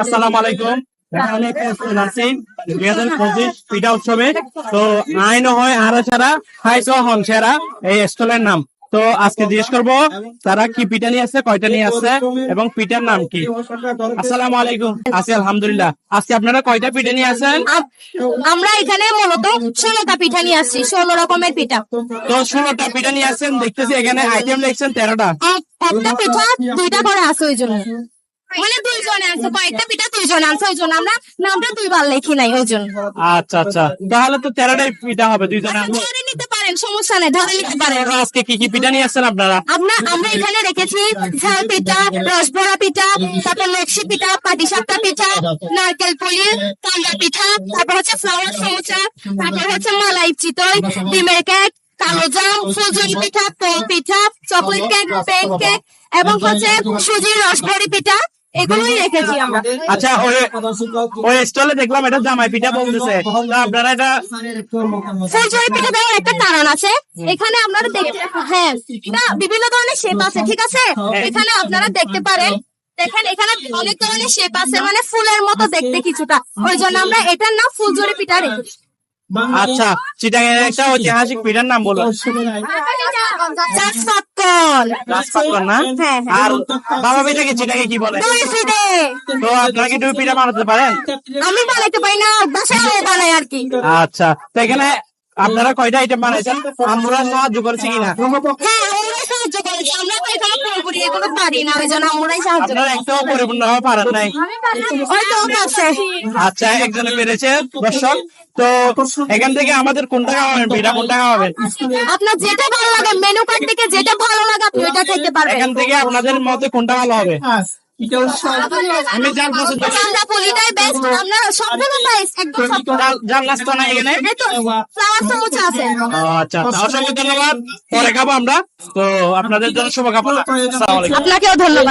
আসসালামু আলাইকুম। এখানে নাসিম দুই হাজার পঁচিশ পিঠা উৎসবে। তো আইন হয় আরও ছাড়া খাইছ হন সেরা এই স্টলের নাম। তো আজকে জিজ্ঞেস করব তারা কি পিঠা নিয়ে আসছে কয়টা নিয়ে আসছে এবং পিঠার নাম কি? আসসালামু আলাইকুম। আছি আলহামদুলিল্লাহ। আজকে আপনারা কয়টা পিঠা নিয়ে আসেন আমরা এখানে মূলত ষোলোটা পিঠা নিয়ে আসছি ষোলো রকমের পিঠা। তো ষোলোটা পিঠা নিয়ে আসছেন দেখতেছি এখানে আইটেম লিখছেন তেরোটা। একটা পিঠা দুইটা করে আছে ওই জন্য। মানে দুইজনে আছে কয়েকটা পিঠা দুইজনে আছে ওই জন্য আমরা নামটা দুইবার লেখি নাই ওই জন্য। আচ্ছা আচ্ছা। তাহলে তো তেরোটাই পিঠা হবে দুইজনে ধরে নিতে পারেন সমস্যা নেই ধরে নিতে পারেন। আজকে কি কি পিঠা নিয়ে আসছেন আপনারা? আমরা আমরা এখানে রেখেছি ঝাল পিঠা রসবড়া পিঠা তারপর লক্ষ্মী পিঠা পাটিসাপটা পিঠা নারকেল পুলি কান্দা পিঠা তারপর হচ্ছে ফ্লাওয়ার সমুচা তারপর হচ্ছে মালাই চিতই ডিমের কেক কালো জাম পিঠা তেল পিঠা চকলেট কেক পেন কেক এবং হচ্ছে সুজির রসভরি পিঠা। এগুলোই রেখেছি আমরা। আচ্ছা ওই ওই স্টলে দেখলাম এটা জামাই পিঠা বলতেছে। আপনারা এটা ফুলঝুরি পিঠা দেওয়ার একটা কারণ আছে। এখানে আপনারা দেখতে হ্যাঁ না বিভিন্ন ধরনের শেপ আছে ঠিক আছে? এখানে আপনারা দেখতে পারেন। দেখেন এখানে অনেক ধরনের শেপ আছে মানে ফুলের মতো দেখতে কিছুটা। ওই জন্য আমরা এটার নাম ফুলঝুরি পিঠা রেখেছি। আচ্ছা চিটাঙের একটা ঐতিহাসিক পিঠার নাম বলো। রাজপাকল না? হ্যাঁ, হ্যাঁ। আর বাবা পিঠাকে চিটাকে কি বলে? তো আপনারা কি দুই পিঠা বানাতে পারেন? আমি বানাইতে পারি না বাসায় বানাই আর কি। আচ্ছা তো এখানে আপনারা কয়টা আইটেম বানাইছেন? আমরা সাহায্য করেছি কিনা? হ্যাঁ আমরাই সাহায্য করেছি। আমরা তো এখানে পুরোপুরি এগুলো পারি না। ওই জন্য আমরাই সাহায্য আপনারা একটাও পরিপূর্ণ হওয়া পারেন নাই। হয়তো ও পারছে আচ্ছা একজনে পেরেছে দর্শক। তো এখান থেকে আমাদের কোনটা খাওয়াবেন পিঠা কোনটা খাওয়াবেন আপনার যেটা ভালো লাগে মেনু কার্ড থেকে যেটা ভালো লাগে আপনি ওইটা খেতে পারবেন। এখান থেকে আপনাদের মতে কোনটা ভালো হবে? আমি জাল পছন্দ পুলিটাই বেস্ট আমরা সবগুলো প্রাইস একদম জাল- জাল নাস্তা না এখানে ফ্লাওয়ার সমুচা আছে আচ্ছা অসংখ্য ধন্যবাদ পরে খাব আমরা তো আপনাদের জন্য শুভকামনা আপনাকেও ধন্যবাদ